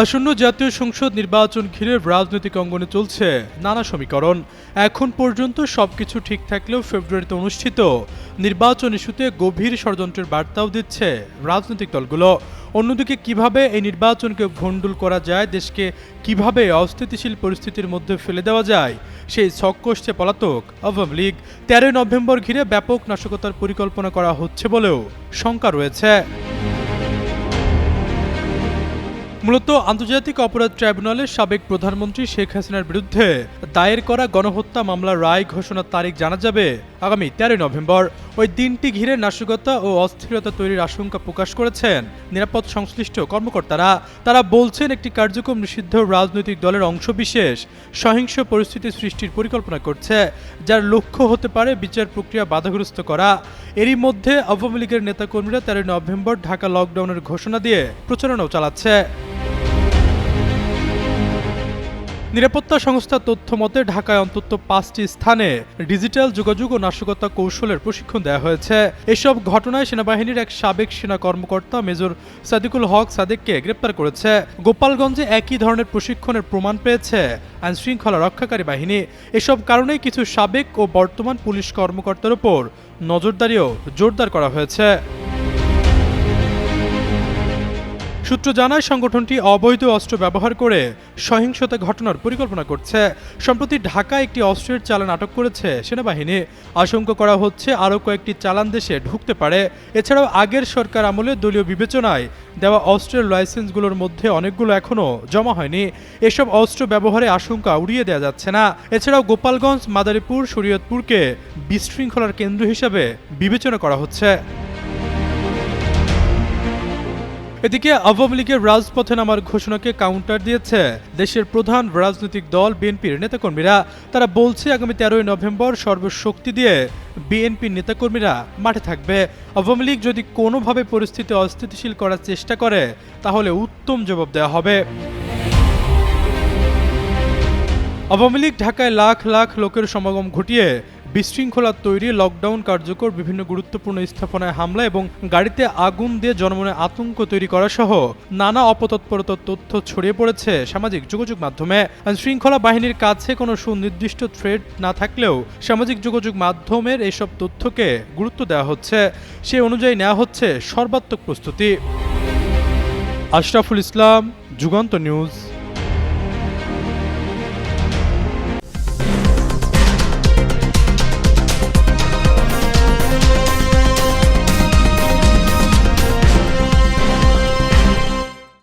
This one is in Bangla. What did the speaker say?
আসন্ন জাতীয় সংসদ নির্বাচন ঘিরে রাজনৈতিক অঙ্গনে চলছে নানা সমীকরণ। এখন পর্যন্ত সবকিছু ঠিক থাকলেও ফেব্রুয়ারিতে অনুষ্ঠিত নির্বাচন ইস্যুতে গভীর ষড়যন্ত্রের বার্তাও দিচ্ছে রাজনৈতিক দলগুলো। অন্যদিকে কীভাবে এই নির্বাচনকে ভণ্ডুল করা যায়, দেশকে কীভাবে অস্থিতিশীল পরিস্থিতির মধ্যে ফেলে দেওয়া যায়, সেই ছক পলাতক আওয়ামী লীগ। তেরোই নভেম্বর ঘিরে ব্যাপক নাশকতার পরিকল্পনা করা হচ্ছে বলেও শঙ্কা রয়েছে। মূলত আন্তর্জাতিক অপরাধ ট্রাইব্যুনালের সাবেক প্রধানমন্ত্রী শেখ হাসিনার বিরুদ্ধে দায়ের করা গণহত্যা মামলার রায় ঘোষণার তারিখ জানা যাবে আগামী তেরোই নভেম্বর। ওই দিনটি ঘিরে নাশকতা ও অস্থিরতা তৈরির আশঙ্কা প্রকাশ করেছেন নিরাপদ সংশ্লিষ্ট কর্মকর্তারা। তারা বলছেন, একটি কার্যক্রম নিষিদ্ধ রাজনৈতিক দলের অংশবিশেষ সহিংস পরিস্থিতি সৃষ্টির পরিকল্পনা করছে, যার লক্ষ্য হতে পারে বিচার প্রক্রিয়া বাধাগ্রস্ত করা। এরই মধ্যে আওয়ামী লীগের নেতাকর্মীরা তেরোই নভেম্বর ঢাকা লকডাউনের ঘোষণা দিয়ে প্রচারণাও চালাচ্ছে। নিরাপত্তা সংস্থার তথ্য মতে, ঢাকায় অন্তত পাঁচটি স্থানে ডিজিটাল যোগাযোগ ও নাশকতা কৌশলের প্রশিক্ষণ দেওয়া হয়েছে। এসব ঘটনায় সেনাবাহিনীর এক সাবেক সেনা কর্মকর্তা মেজর সাদিকুল হক সাদেককে গ্রেপ্তার করেছে। গোপালগঞ্জে একই ধরনের প্রশিক্ষণের প্রমাণ পেয়েছে আইন শৃঙ্খলা রক্ষাকারী বাহিনী। এসব কারণেই কিছু সাবেক ও বর্তমান পুলিশ কর্মকর্তার উপর নজরদারিও জোরদার করা হয়েছে। সূত্র জানায়, সংগঠনটি অবৈধ অস্ত্র ব্যবহার করে সহিংসতা ঘটনার পরিকল্পনা করছে। সম্প্রতি ঢাকায় একটি অস্ত্রের চালান আটক করেছে সেনাবাহিনী। আশঙ্কা করা হচ্ছে আরও কয়েকটি চালান দেশে ঢুকতে পারে। এছাড়াও আগের সরকার আমলে দলীয় বিবেচনায় দেওয়া অস্ত্রের লাইসেন্সগুলোর মধ্যে অনেকগুলো এখনও জমা হয়নি। এসব অস্ত্র ব্যবহারে আশঙ্কা উড়িয়ে দেওয়া যাচ্ছে না। এছাড়াও গোপালগঞ্জ, মাদারীপুর, শরীয়তপুরকে বিশৃঙ্খলার কেন্দ্র হিসেবে বিবেচনা করা হচ্ছে। এদিকে আওয়ামী লীগের রাজপথে নামার ঘোষণাকে কাউন্টার দিয়েছে। দেশের প্রধান রাজনৈতিক দল বিএনপির নেতাকর্মীরা। তারা বলছে, আগামী তেরোই নভেম্বর সর্বশক্তি দিয়ে বিএনপির নেতাকর্মীরা মাঠে থাকবে। আওয়ামী লীগ যদি কোনোভাবে পরিস্থিতি অস্থিতিশীল করার চেষ্টা করে, তাহলে উত্তম জবাব দেওয়া হবে। আওয়ামী লীগ ঢাকায় লাখ লাখ লোকের সমাগম ঘটিয়ে বিশৃঙ্খলা তৈরি লকডাউন কার্যকর, বিভিন্ন গুরুত্বপূর্ণ স্থাপনায় হামলা এবং গাড়িতে আগুন দিয়ে জনমনে আতঙ্ক তৈরি করা সহ নানা অপতৎপরতার তথ্য ছড়িয়ে পড়েছে সামাজিক যোগাযোগ মাধ্যমে। শৃঙ্খলা বাহিনীর কাছে কোনো সুনির্দিষ্ট থ্রেড না থাকলেও সামাজিক যোগাযোগ মাধ্যমের এসব তথ্যকে গুরুত্ব দেওয়া হচ্ছে। সে অনুযায়ী নেওয়া হচ্ছে সর্বাত্মক প্রস্তুতি। আশরাফুল ইসলাম, যুগান্ত নিউজ।